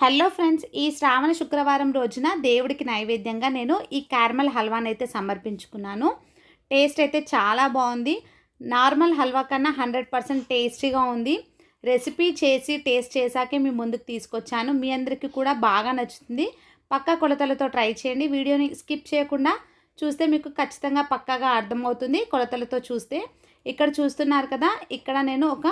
Hello friends ఈ శ్రావణ శుక్రవారం రోజున దేవుడికి నైవేద్యంగా నేను ఈ క్యారమల్ హల్వాని అయితే సమర్పించుకున్నాను. టేస్ట్ అయితే చాలా బాగుంది. నార్మల్ హల్వా కన్నా హండ్రెడ్ పర్సెంట్ టేస్టీగా ఉంది. రెసిపీ చేసి టేస్ట్ చేశాకే మీ ముందుకు తీసుకొచ్చాను. మీ అందరికీ కూడా బాగా నచ్చుతుంది. పక్క కొలతలతో ట్రై చేయండి. వీడియోని స్కిప్ చేయకుండా చూస్తే మీకు ఖచ్చితంగా పక్కాగా అర్థమవుతుంది కొలతలతో చూస్తే. ఇక్కడ చూస్తున్నారు కదా ఇక్కడ నేను ఒక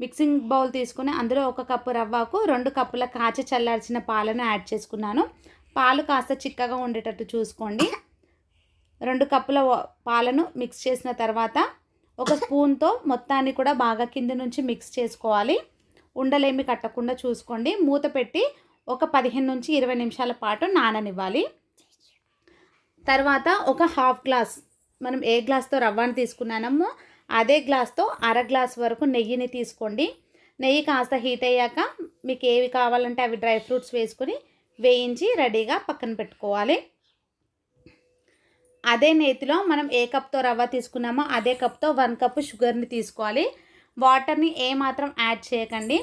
మిక్సింగ్ బౌల్ తీసుకుని అందులో ఒక కప్పు రవ్వకు రెండు కప్పుల కాచి చల్లార్చిన పాలను యాడ్ చేసుకున్నాను. పాలు కాస్త చిక్కగా ఉండేటట్టు చూసుకోండి. రెండు కప్పుల పాలను మిక్స్ చేసిన తర్వాత ఒక స్పూన్తో మొత్తాన్ని కూడా బాగా కింద నుంచి మిక్స్ చేసుకోవాలి. ఉండలేమి కట్టకుండా చూసుకోండి. మూత పెట్టి ఒక పదిహేను నుంచి ఇరవై నిమిషాల పాటు నాననివ్వాలి. తర్వాత ఒక హాఫ్ గ్లాస్ మనం ఏ గ్లాస్తో రవ్వను తీసుకున్నామో అదే గ్లాస్తో అర గ్లాస్ వరకు నెయ్యిని తీసుకోండి. నెయ్యి కాస్త హీట్ అయ్యాక మీకు ఏవి కావాలంటే అవి డ్రై ఫ్రూట్స్ వేసుకొని వేయించి రెడీగా పక్కన పెట్టుకోవాలి. అదే నేతిలో మనం ఏ కప్తో రవ్వ తీసుకున్నామో అదే కప్తో వన్ కప్ షుగర్ని తీసుకోవాలి. వాటర్ని ఏమాత్రం యాడ్ చేయకండి.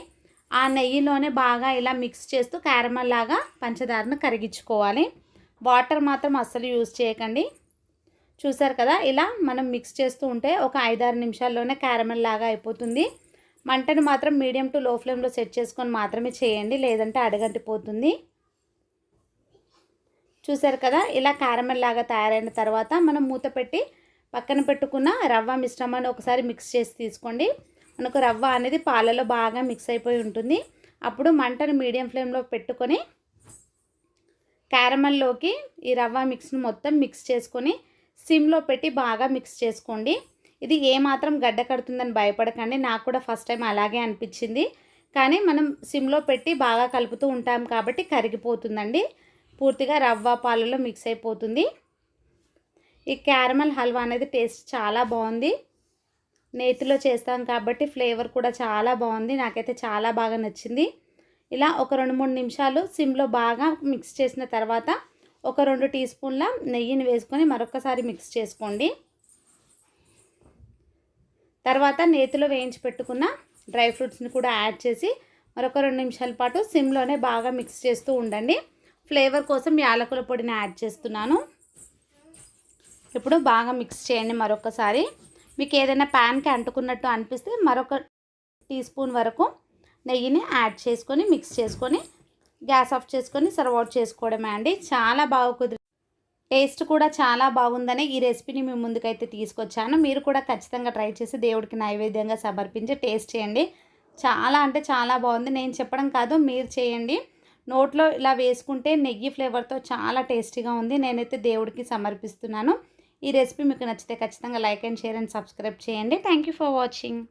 ఆ నెయ్యిలోనే బాగా ఇలా మిక్స్ చేస్తూ క్యారమల్ లాగా పంచదారను కరిగించుకోవాలి. వాటర్ మాత్రం అస్సలు యూజ్ చేయకండి. చూసారు కదా? ఇలా మనం మిక్స్ చేస్తూ ఉంటే ఒక ఐదారు నిమిషాల్లోనే క్యారమెల్ లాగా అయిపోతుంది. మంటను మాత్రం మీడియం టు లో ఫ్లేమ్లో సెట్ చేసుకొని మాత్రమే చేయండి లేదంటే అడగంటిపోతుంది. చూసారు కదా? ఇలా క్యారమెల్ లాగా తయారైన తర్వాత మనం మూత పెట్టి పక్కన పెట్టుకున్న రవ్వ మిశ్రమాన్ని ఒకసారి మిక్స్ చేసి తీసుకోండి. మనకు రవ్వ అనేది పాలలో బాగా మిక్స్ అయిపోయి ఉంటుంది. అప్పుడు మంటను మీడియం ఫ్లేమ్లో పెట్టుకొని క్యారమల్లోకి ఈ రవ్వ మిక్స్ని మొత్తం మిక్స్ చేసుకొని సిమ్లో పెట్టి బాగా మిక్స్ చేసుకోండి. ఇది ఏమాత్రం గడ్డ కడుతుందని భయపడకండి. నాకు కూడా ఫస్ట్ టైం అలాగే అనిపించింది. కానీ మనం సిమ్లో పెట్టి బాగా కలుపుతూ ఉంటాం కాబట్టి కరిగిపోతుందండి. పూర్తిగా రవ్వ పాలలో మిక్స్ అయిపోతుంది. ఈ క్యారమల్ హల్వా అనేది టేస్ట్ చాలా బాగుంది. నేతిలో చేస్తాం కాబట్టి ఫ్లేవర్ కూడా చాలా బాగుంది. నాకైతే చాలా బాగా నచ్చింది. ఇలా ఒక రెండు మూడు నిమిషాలు సిమ్లో బాగా మిక్స్ చేసిన తర్వాత ఒక రెండు టీ స్పూన్ల నెయ్యిని వేసుకొని మరొకసారి మిక్స్ చేసుకోండి. తర్వాత నేతిలో వేయించి పెట్టుకున్న డ్రై ఫ్రూట్స్ని కూడా యాడ్ చేసి మరొక రెండు నిమిషాల పాటు సిమ్లోనే బాగా మిక్స్ చేస్తూ ఉండండి. ఫ్లేవర్ కోసం యాలకుల పొడిని యాడ్ చేస్తున్నాను. ఇప్పుడు బాగా మిక్స్ చేయండి మరొకసారి మీకు ఏదైనా ప్యాన్కి అంటుకున్నట్టు అనిపిస్తే మరొక టీ స్పూన్ వరకు నెయ్యిని యాడ్ చేసుకొని మిక్స్ చేసుకొని గ్యాస్ ఆఫ్ చేసుకొని సర్వ్ అవుట్ చేసుకోవడమే అండి. చాలా బాగా కుదిరి టేస్ట్ కూడా చాలా బాగుందని ఈ రెసిపీని మీ ముందుకైతే తీసుకొచ్చాను. మీరు కూడా ఖచ్చితంగా ట్రై చేసి దేవుడికి నైవేద్యంగా సమర్పించి టేస్ట్ చేయండి. చాలా అంటే చాలా బాగుంది. నేను చెప్పడం కాదు మీరు చేయండి. నోట్లో ఇలా వేసుకుంటే నెయ్యి ఫ్లేవర్తో చాలా టేస్టీగా ఉంది. నేనైతే దేవుడికి సమర్పిస్తున్నాను. ఈ రెసిపీ మీకు నచ్చితే ఖచ్చితంగా like and share and subscribe చేయండి. Thank you for watching.